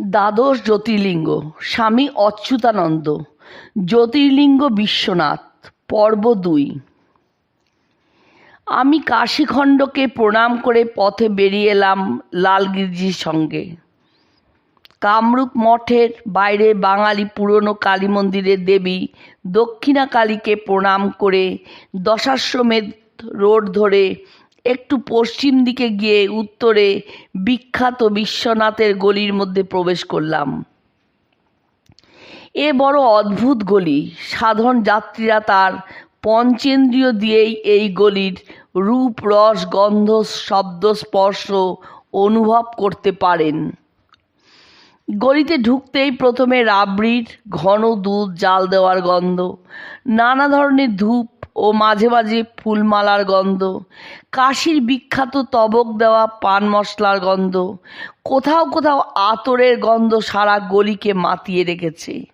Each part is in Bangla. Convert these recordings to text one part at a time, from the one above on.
দ্বাদশ জ্যোতির্লিঙ্গ, স্বামী অচ্যুতানন্দ, জ্যোতির্লিঙ্গ বিশ্বনাথ, পর্ব দুই। আমি কাশীখণ্ডকে প্রণাম করে পথে বেরিয়ে এলাম লালগিরিজির সঙ্গে। কামরূপ মঠের বাইরে বাঙালি পুরনো কালী মন্দিরের দেবী দক্ষিণা কালীকে প্রণাম করে দশাশ্বমেধ রোড ধরে একটু পশ্চিম দিকে গিয়ে উত্তরে বিখ্যাত বিশ্বনাথের গলির মধ্যে প্রবেশ করলাম। এ বড় অদ্ভুত গলি। সাধারণ যাত্রীরা তার পঞ্চেন্দ্রিয় দিয়েই এই গলির রূপ, রস, গন্ধ, শব্দ, স্পর্শ অনুভব করতে পারেন। গলিতে ঢুকতেই প্রথমে রাবড়ির ঘন দুধ, জাল দেওয়ার গন্ধ, নানা ধরনের ধূপ ও মাঝে মাঝে ফুলমালার গন্ধ। কাশির বিখ্যাত তবক দেওয়া পান মশলার গন্ধ। কোথাও কোথাও আতরের গন্ধ সারা গলিকে মাতিয়ে রেখেছে।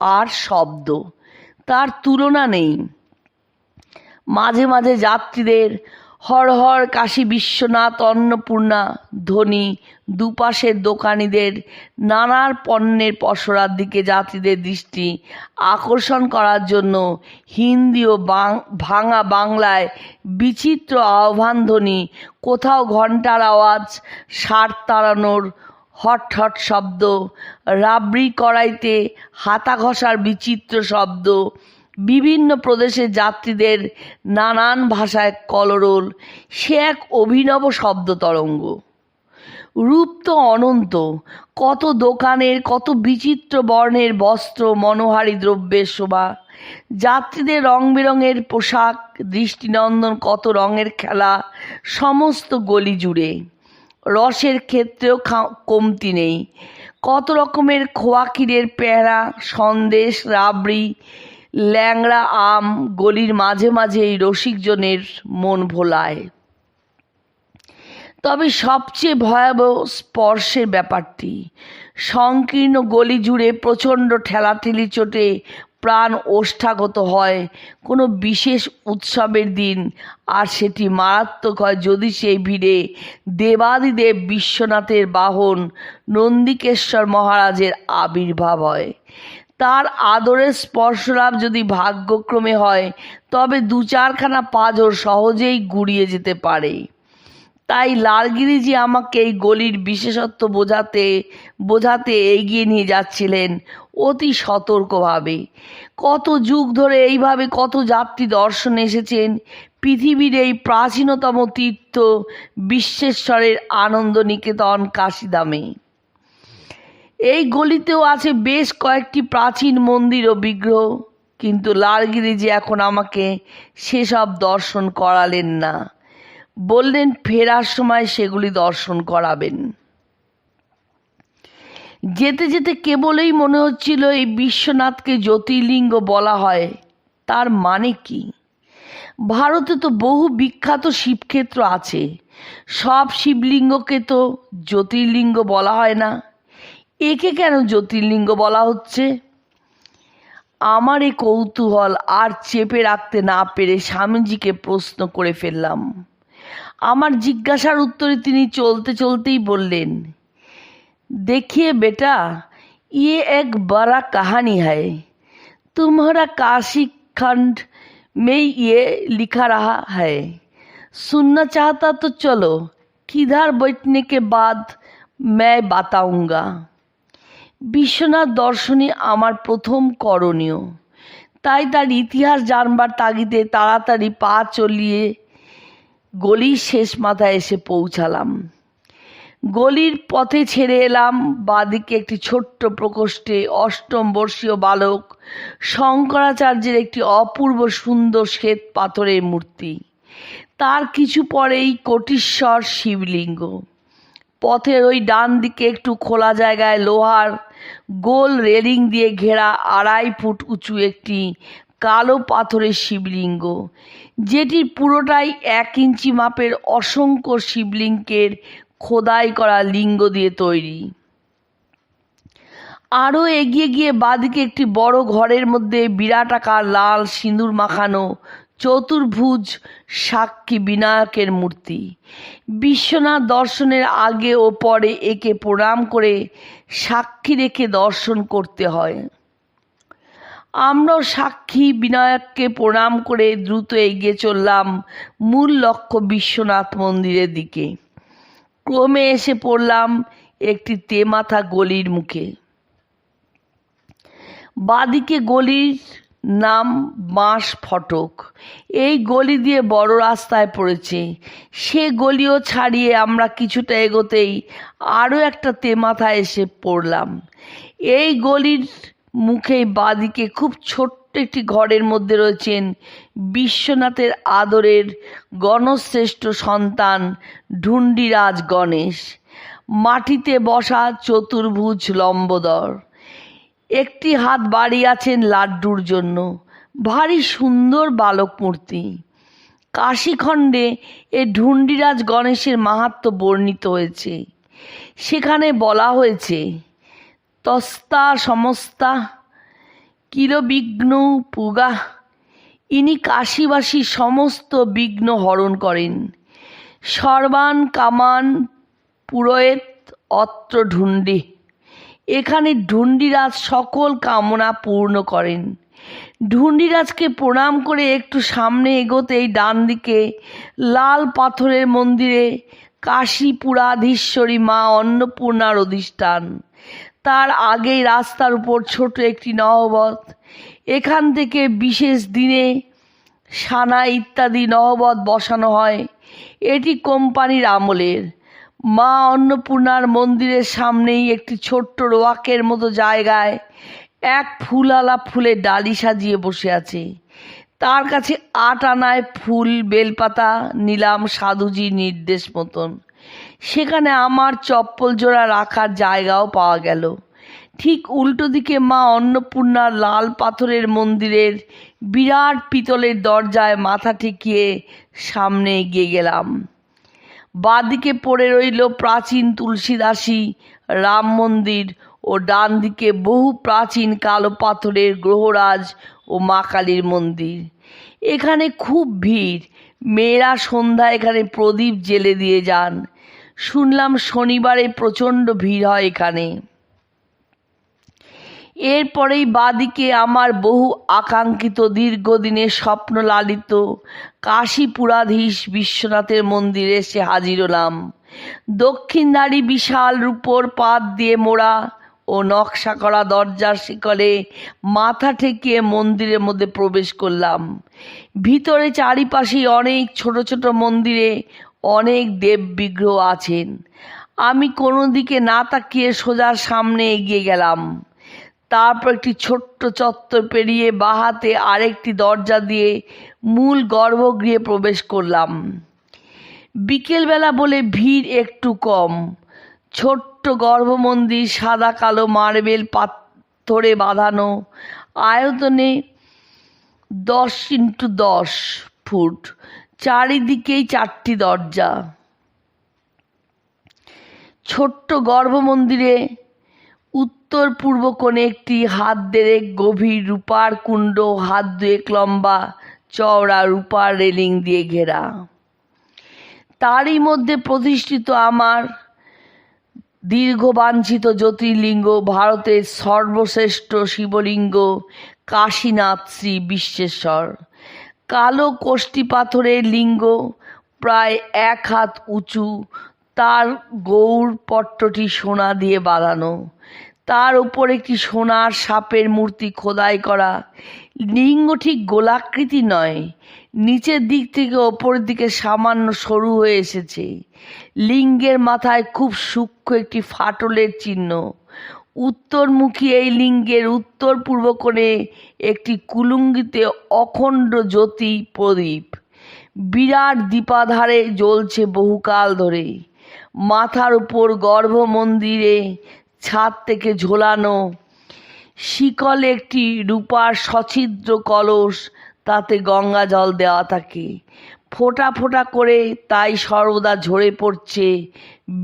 আর শব্দ, তার তুলনা নেই। মাঝে মাঝে যাত্রীদের হর হর কাশী বিশ্বনাথ, অন্নপূর্ণা ধ্বনি দুপাশের দোকানিদের, নানার পণ্যের পসরার দিকে যাত্রীদের দৃষ্টি আকর্ষণ করার জন্য হিন্দি ও ভাঙা বাংলায় বিচিত্র আহ্বান ধ্বনি, কোথাও ঘণ্টার আওয়াজ, সার তাড়ানোর হট হট শব্দ, রাবড়ি কড়াইতে হাতা ঘষার বিচিত্র শব্দ বিভিন্ন প্রদেশের যাত্রীদের নানান ভাষায় কলরোল, সে এক অভিনব শব্দ তরঙ্গ। রূপ তো অনন্ত, কত দোকানের, কত বিচিত্র বর্ণের বস্ত্র, মনোহারী দ্রব্যের শোভা। যাত্রীদের রং বেরঙের পোশাক, দৃষ্টিনন্দন, কত রঙের খেলা, সমস্ত গলি জুড়ে। রসের ক্ষেত্রেও কমতি নেই। কত রকমের খোয়া ক্ষীরের প্যাঁড়া সন্দেশ, রাবড়ি ল্যাংড়া আম গলির মাঝে মাঝে এই রসিকজনের মন ভোলায়। তবে সবচেয়ে ভয়াবহ স্পর্শের ব্যাপারটি, সংকীর্ণ গলি জুড়ে প্রচণ্ড ঠেলাঠেলি চোটে প্রাণ ওষ্ঠাগত হয়। কোনো বিশেষ উৎসবের দিন আর সেটি মারাত্মক হয় যদি সেই ভিড়ে দেবাদিদেব বিশ্বনাথের বাহন নন্দিকেশ্বর মহারাজের আবির্ভাব হয়। তার আদরের স্পর্শলাভ যদি ভাগ্যক্রমে হয়, তবে দু চারখানা পাঁজর সহজেই গুড়িয়ে যেতে পারে। তাই লালগিরিজি আমাকে এই গলির বিশেষত্ব বোঝাতে বোঝাতে এগিয়ে নিয়ে যাচ্ছিলেন অতি সতর্কভাবে। কত যুগ ধরে এইভাবে কত যাত্রী দর্শনে এসেছেন, পৃথিবীর এই প্রাচীনতম তীর্থ বিশ্বেশ্বরের আনন্দ নিকেতন কাশিদামে এই গলিতেও আছে বেশ কয়েকটি প্রাচীন মন্দির ও বিগ্রহ। কিন্তু লালগিরিজি এখন আমাকে সেসব দর্শন করালেন না। বললেন, ফেরার সময় সেগুলি দর্শন করাবেন। যেতে যেতে কেবলই মনে হচ্ছিল, এই বিশ্বনাথকে জ্যোতির্লিঙ্গ বলা হয়, তার মানে কি? ভারতে তো বহু বিখ্যাত শিবক্ষেত্র আছে। সব শিবলিঙ্গকে তো জ্যোতির্লিঙ্গ বলা হয় না। একে কেন জ্যোতির্লিঙ্গ বলা হচ্ছে আমার এই কৌতূহল আর চেপে রাখতে না পেরে স্বামীজিকে প্রশ্ন করে ফেললাম আমার জিজ্ঞাসার উত্তরে তিনি চলতে চলতেই বললেন देखिए बेटा ये एक बड़ा कहानी है तुम्हारा काशी खंड में ये लिखा रहा है सुनना चाहता तो चलो किधर बैठने के बाद मैं बताऊंगा বিশ্বনাথ দর্শনই আমার প্রথম করণীয়। তাই তার ইতিহাস জানবার তাগিদে তাড়াতাড়ি পা চলিয়ে গলির শেষ মাথায় এসে পৌঁছালাম। গলির পথে ছেড়ে এলাম, বাদিকে একটি ছোট্ট প্রকোষ্ঠে অষ্টম বর্ষীয় বালক, শঙ্করাচার্যের একটি অপূর্ব সুন্দর শ্বেত পাথরের মূর্তি। তার কিছু পরেই কোটিশ্বর শিবলিঙ্গ। পথের ওই ডান দিকে একটু খোলা জায়গায় লোহার গোল রেলিং দিয়ে ঘেরা আড়াই ফুট উঁচু একটি কালো পাথরের শিবলিঙ্গ যেটির পুরোটাই এক ইঞ্চি মাপের অসংখ্য শিবলিঙ্গের খোদাই করা লিঙ্গ দিয়ে তৈরি। আরও এগিয়ে গিয়ে বাদিকে একটি বড় ঘরের মধ্যে বিরাটাকার লাল সিঁদুর মাখানো চতুর্ভুজ সাক্ষী বিনায়কের মূর্তি। বিশ্বনাথ দর্শনের আগে ও পরে একে প্রণাম করে সাক্ষী রেখে দর্শন করতে হয়। আমরাও সাক্ষী বিনায়ককে প্রণাম করে দ্রুত এগিয়ে চললাম মূল লক্ষ্য বিশ্বনাথ মন্দিরের দিকে। ক্রমে এসে পড়লাম একটি তেমাথা গলির মুখে। বাদিকে গলির নাম বাঁশ ফটক। এই গলি দিয়ে বড় রাস্তায় পড়েছে। সে গলিও ছাড়িয়ে আমরা কিছুটা এগোতেই আরও একটা তেমাথায় এসে পড়লাম। এই গলির মুখেই বাদিকে খুব ছোট্ট একটি ঘরের মধ্যে রয়েছেন বিশ্বনাথের আদরের গণশ্রেষ্ঠ সন্তান ঢুন্ডিরাজ গণেশ। মাটিতে বসা চতুর্ভুজ লম্বদর। একটি হাত বাড়িয়ে আছেন লাড্ডুর জন্য। ভারী সুন্দর বালক মূর্তি কাশীখণ্ডে এ ঢুন্ডিরাজ গণেশের মাহাত্ম্য বর্ণিত হয়েছে। সেখানে বলা হয়েছে, তস্তা সমস্তা কিলো বিঘ্ন পুগা, ইনি কাশীবাসী সমস্ত বিঘ্ন হরণ করেন। সর্বান কামান পুরোয়েত অত্র ঢুন্ডি। এখানে ঢুন্ডিরাজ সকল কামনা পূর্ণ করেন। ঢুন্ডিরাজকে প্রণাম করে একটু সামনে এগোতেই ডান দিকে লাল পাথরের মন্দিরে কাশীপুরাধীশ্বরী মা অন্নপূর্ণার অধিষ্ঠান। তার আগেই রাস্তার উপর ছোট একটি নহবত এখান থেকে বিশেষ দিনে সানা ইত্যাদি নহবত বসানো হয়। এটি কোম্পানির আমলের। মা অন্নপূর্ণার মন্দিরের সামনেই একটি ছোট্ট রোয়াকের মতো জায়গায় এক ফুলালা ফুলে ডালি সাজিয়ে বসে আছে। তার কাছে আট আনায় ফুল, বেলপাতা, নিলাম সাধুজি নির্দেশ মতন। সেখানে আমার চপ্পল জোড়া রাখার জায়গাও পাওয়া গেল। ঠিক উল্টো দিকে মা অন্নপূর্ণার লাল পাথরের মন্দিরের বিরাট পিতলের দরজায় মাথা ঠেকিয়ে সামনে এগিয়ে গেলাম। বাঁদিকে পড়ে রইল প্রাচীন তুলসীদাসী, রাম মন্দির ও ডান দিকে বহু প্রাচীন কালো পাথরের গ্রহরাজ ও মা কালীর মন্দির। এখানে খুব ভিড়। মেয়েরা সন্ধ্যা এখানে প্রদীপ জেলে দিয়ে যান। শুনলাম শনিবারে প্রচণ্ড ভিড় হয় এখানে। এরপরেই বাদিকে আমার বহু আকাঙ্ক্ষিত দীর্ঘদিনের স্বপ্ন লালিত কাশীপুরাধীশ বিশ্বনাথের মন্দিরে এসে হাজির হলাম। দক্ষিণধারী বিশাল রূপোর পাত দিয়ে মোড়া ও নকশা করা দরজার শিকলে মাথা ঠেকিয়ে মন্দিরের মধ্যে প্রবেশ করলাম। ভিতরে চারিপাশে অনেক ছোট ছোট মন্দিরে অনেক দেব বিগ্রহ আছেন। আমি কোনো দিকে না তাকিয়ে সোজার সামনে এগিয়ে গেলাম। তারপর একটি ছোট্ট চত্বর পেরিয়ে বাহাতে আরেকটি দরজা দিয়ে মূল গর্ভগৃহে প্রবেশ করলাম। বিকেলবেলা বলে ভিড় একটু কম। ছোট্ট গর্ভমন্দির সাদা কালো মার্বেল পাথরে বাঁধানো। আয়তনে দশ ইন্টু দশ ফুট। চারিদিকেই চারটি দরজা। ছোট্ট গর্ভমন্দিরে উত্তর পূর্ব কোণে একটি হাত দেড়েক গভীর রূপার কুণ্ড, হাত দুয়েক লম্বা, চওড়া রূপার রেলিং দিয়ে ঘেরা। তারই মধ্যে প্রতিষ্ঠিত আমার দীর্ঘবাঞ্ছিত জ্যোতির্লিঙ্গ, ভারতের সর্বশ্রেষ্ঠ শিবলিঙ্গ, কাশীনাথ শ্রী বিশ্বেশ্বর। কালো কোষ্ঠী পাথরের লিঙ্গ, প্রায় এক হাত উঁচু, তার গৌর পট্টটি সোনা দিয়ে বাঁধানো। তার ওপর একটি সোনার সাপের মূর্তি খোদাই করা। লিঙ্গ ঠিক গোলাকৃতি নয়, নিচের দিক থেকে ওপরের দিকে সামান্য সরু হয়ে এসেছে। লিঙ্গের মাথায় খুব সূক্ষ্ম একটি ফাটলের চিহ্ন। উত্তরমুখী এই লিঙ্গের উত্তর পূর্ব কোণে একটি কুলুঙ্গিতে অখণ্ড জ্যোতি প্রদীপ। বিরাট দীপাধারে জ্বলছে বহুকাল ধরে। মাথার উপর গর্ভ মন্দিরে ছাদ থেকে ঝোলানো, শিকলে একটি রূপার সছিদ্র কলস, তাতে গঙ্গা জল দেওয়া থাকে। ফোঁটা ফোঁটা করে তাই সর্বদা ঝরে পড়ছে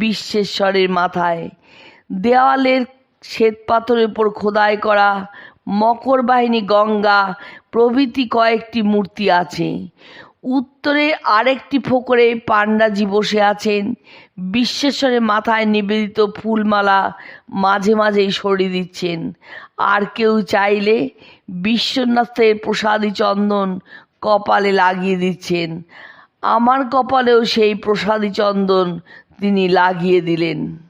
বিশ্বেশ্বরের মাথায়। দেওয়ালের শ্বেতপাথরের উপর খোদাই করা মকর বাহিনী গঙ্গা, প্রভৃতি কয়েকটি মূর্তি আছে। উত্তরে আরেকটি ফোকরে পাণ্ডাজি বসে আছেন। বিশ্বেশ্বরের মাথায় নিবেদিত ফুলমালা মাঝে মাঝেই সরিয়ে দিচ্ছেন। আর কেউ চাইলে বিশ্বনাথের প্রসাদী চন্দন কপালে লাগিয়ে দিচ্ছেন। আমার কপালেও সেই প্রসাদী চন্দন তিনি লাগিয়ে দিলেন।